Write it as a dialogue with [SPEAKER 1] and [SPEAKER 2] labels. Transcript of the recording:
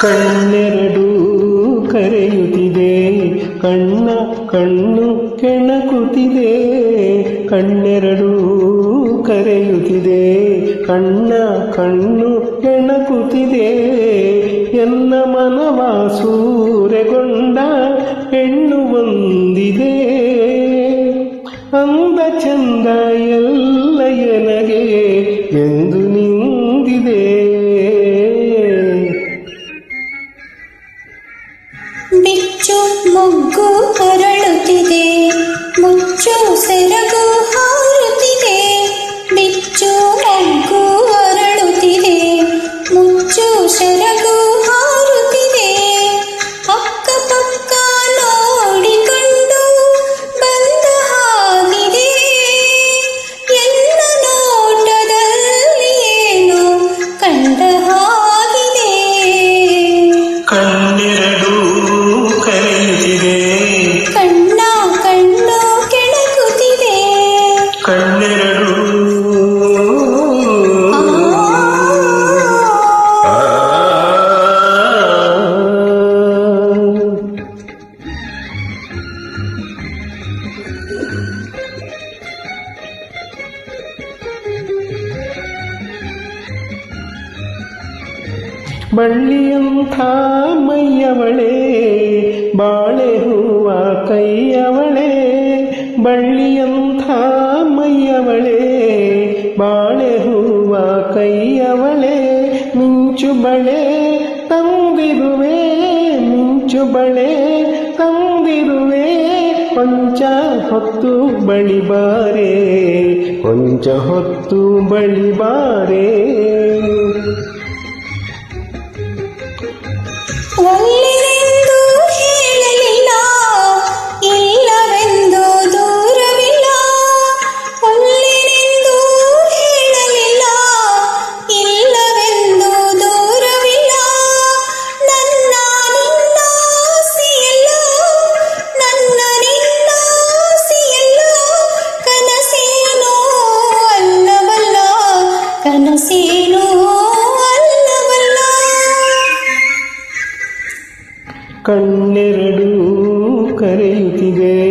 [SPEAKER 1] ಕಣ್ಣೆರಡು ಕರೆಯುತ್ತಿದೆ. ಕಣ್ಣ ಕಣ್ಣು ಕೆಣಕುತ್ತಿದೆ. ಕಣ್ಣೆರಡು ಕರೆಯುತ್ತಿದೆ. ಕಣ್ಣ ಕಣ್ಣು ಕೆಣಕುತ್ತಿದೆ. ಎನ್ನ ಮನವ ಸೂರೆಗೊಂಡ ಹೆಣ್ಣು ಒಂದಿದೆ ಅಂದ ಚಂದ ಎಲ್ಲ ಎನಗೆ.
[SPEAKER 2] ಮೊಗ್ಗು ಹೊರಳುತ್ತಿದೆ ಮುಚ್ಚು ಸೆರಗು ಹಾರುತ್ತಿದೆ ಬಿಚ್ಚು ಮೊಗ್ಗು ಹೊರಳುತ್ತಿದೆ ಮುಚ್ಚು ಸೆರಗು
[SPEAKER 1] ಬಳ್ಳಿಯಂಥ ಮೈಯವಳೆ ಬಾಳೆ ಹೂವ ಕೈಯವಳೆ ಬಳ್ಳಿಯಂಥ ಮೈಯವಳೆ ಬಾಳೆ ಹೂವ ಕೈಯವಳೆ ಮಿಂಚು ಬಳೆ ತಂದಿರುವೆ ಮಿಂಚು ಬಳೆ ತಂದಿರುವೆ, ಕೊಂಚ ಹೊತ್ತು ಬಳಿಬಾರೆ, ಕೊಂಚ ಹೊತ್ತು ಬಳಿಬಾರೆ.
[SPEAKER 2] Oh!
[SPEAKER 1] ಕಣ್ಣೆರಡು ಕರೆಯುತ್ತಿದೆ.